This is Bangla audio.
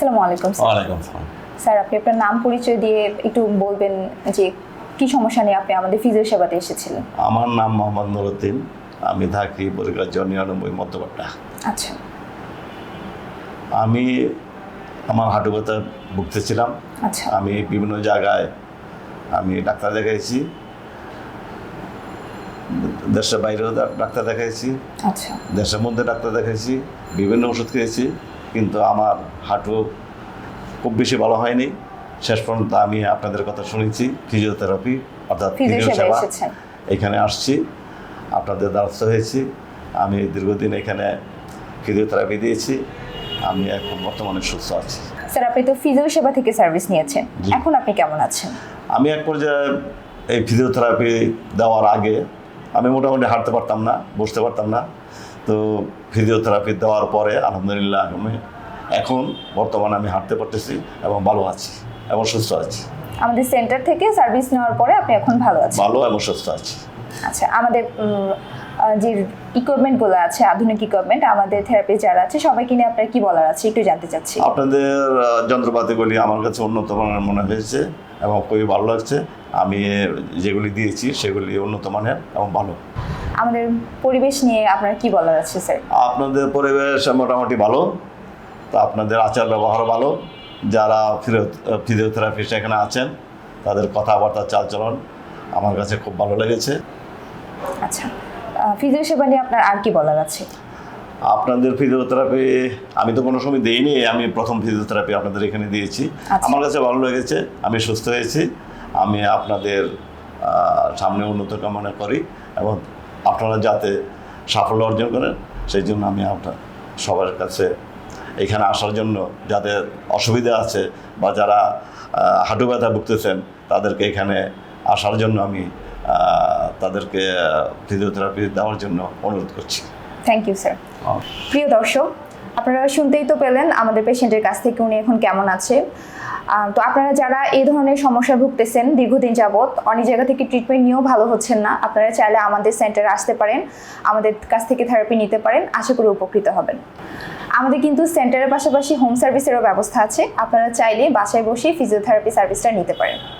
আসসালামু আলাইকুম ওয়ালাইকুম আসসালাম। স্যার আপনি আপনার নাম পরিচয় দিয়ে একটু বলবেন যে কি সমস্যা নিয়ে আপনি আমাদের ফিজিও সেবাতে এসেছিলেন? আমার নাম মোহাম্মদ নুরুদ্দিন আমি থাকি পরিকার্য নিরানব্বই মধ্যপাট্টা আচ্ছা। আমি আমার হাঁটু ব্যথা ভুগতেছিলাম। আচ্ছা। আমি বিভিন্ন জায়গায় আমি ডাক্তার দেখাইছি। দেশের বাইরেও ডাক্তার দেখাইছি। আচ্ছা। দেশের মধ্যে ডাক্তার দেখাইছি। বিভিন্ন ওষুধ খেয়েছি। কিন্তু আমার হাঁটু খুব বেশি ভালো হয়নি। শেষ পর্যন্ত আমি আপনাদের কথা শুনেছি ফিজিওথেরাপি অর্থাৎ সেবা এখানে আসছি। আপনাদের দ্বারস্থ হয়েছি। আমি দীর্ঘদিন এখানে ফিজিওথেরাপি দিয়েছি। আমি এখন বর্তমানে সুস্থ আছি। স্যার আপনি তো ফিজিও সেবা থেকে সার্ভিস নিয়েছেন। এখন আপনি কেমন আছেন? আমি এক পর্যায়ে এই ফিজিওথেরাপি দেওয়ার আগে আমি মোটামুটি হাঁটতে পারতাম না বসতে পারতাম না। তো ফিজিওথেরাপি দেওয়ার পরে আলহামদুলিল্লাহ আমি এখন বর্তমানে আমি হাঁটতে পারতেছি এবং ভালো আছি এবং সুস্থ আছি। আমাদের সেন্টার থেকে সার্ভিস নেওয়ার পরে আপনি এখন ভালো আছেন। ভালো এবং সুস্থ আছি। আচ্ছা আমাদের যে ইকুইপমেন্টগুলো আছে আধুনিক ইকুইপমেন্ট আমাদের থেরাপি যারা আছে সবাইকে নিয়ে আপনার কি বলার আছে? একটু জানতে চাচ্ছি। আপনাদের যন্ত্রপাতিগুলি আমার কাছে উন্নত মানের মনে হয়েছে এবং খুবই ভালো লাগছে। আমি যেগুলি দিয়েছি সেগুলি উন্নত মানের এবং ভালো। আমাদের পরিবেশ নিয়ে আপনার কি বলার আছে স্যার? আপনাদের পরিবেশ মোটামুটি ভালো তো আপনাদের আচার ব্যবহার ভালো। যারা ফিজিওথেরাপিস্ট এখানে আছেন তাদের কথাবার্তা চালচলন আমার কাছে খুব ভালো লেগেছে। আচ্ছা ফিজিও সেবা নিয়ে আপনার আর কি বলার আছে? আপনাদের ফিজিওথেরাপি আমি তো কোনো সময় দিইনি আমি প্রথম ফিজিওথেরাপি আপনাদের এখানে দিয়েছি। আচ্ছা। আমার কাছে ভালো লেগেছে আমি সুস্থ হয়েছি আমি আপনাদের সামনে উন্নত কামনা করি এবং আপনারা যাতে সাফল্য অর্জন করেন সেই জন্য আমি আপনার সবার কাছে এখানে আসার জন্য যাদের অসুবিধা আছে বা যারা হাঁটু ব্যথা ভুগতেছেন তাদেরকে এখানে আসার জন্য আমি তাদেরকে ফিজিওথেরাপি দেওয়ার জন্য অনুরোধ করছি। থ্যাংক ইউ স্যার প্রিয় দর্শক আপনারা শুনতেই তো পেলেন আমাদের পেশেন্টের কাছ থেকে উনি এখন কেমন আছে। তো আপনারা যারা এই ধরনের সমস্যা ভুগতেছেন দীর্ঘদিন যাবৎ, অনেক জায়গা থেকে ট্রিটমেন্ট নিয়েও ভালো হচ্ছেন না, আপনারা চাইলে আমাদের সেন্টারে আসতে পারেন, আমাদের কাছ থেকে থেরাপি নিতে পারেন, আশা করি উপকৃত হবেন। আমাদের কিন্তু সেন্টারের পাশাপাশি হোম সার্ভিসেরও ব্যবস্থা আছে, আপনারা চাইলে বাসায় বসেই ফিজিওথেরাপি সার্ভিসটা নিতে পারেন।